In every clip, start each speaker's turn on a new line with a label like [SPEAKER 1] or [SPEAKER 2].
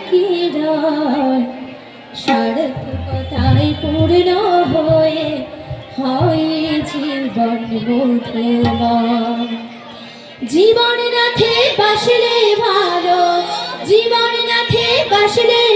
[SPEAKER 1] লুকিয়ে পূর্ণ হয়ে হয়েছে জীবন বোধমান জীবন নাথে বাসলে ভালো জীবন নাথে বাসলে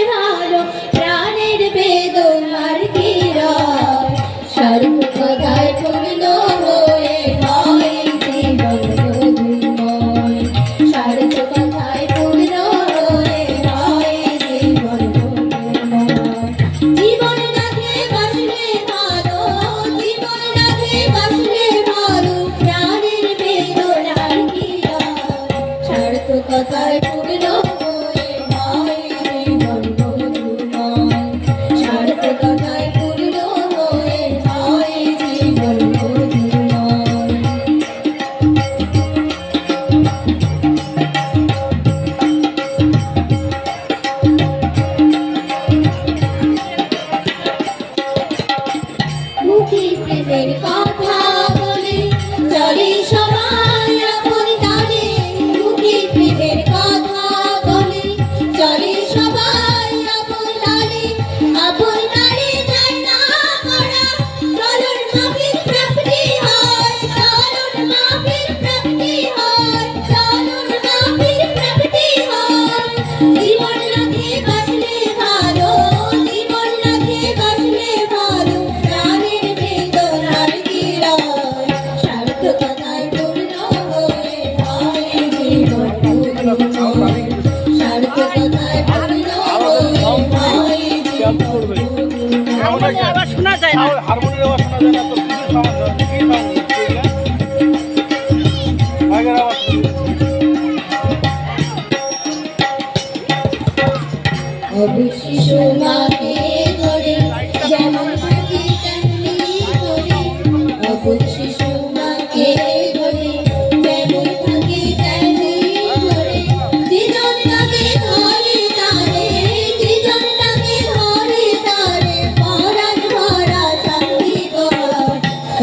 [SPEAKER 1] Hey,
[SPEAKER 2] আবার শোনা যায় না।
[SPEAKER 3] হারমোনিয়াম আবার শোনা যায় না তো কিছু সমস্যা কি? সমস্যা আগের আওয়াজ
[SPEAKER 1] অবশ্যই শোনা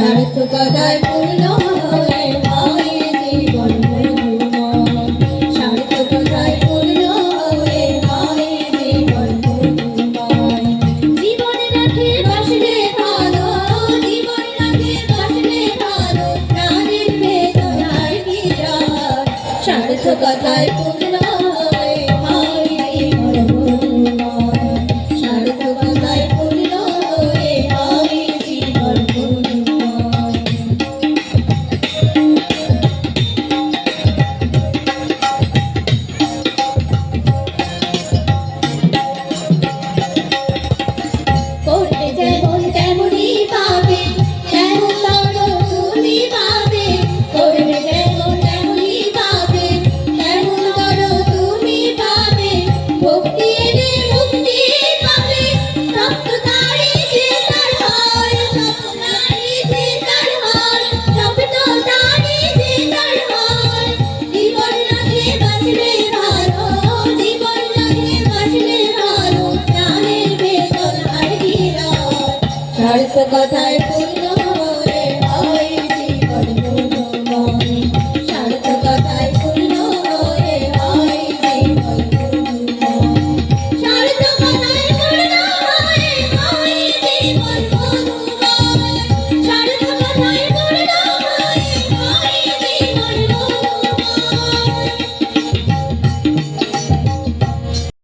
[SPEAKER 1] তার তো কথায় পূর্ণ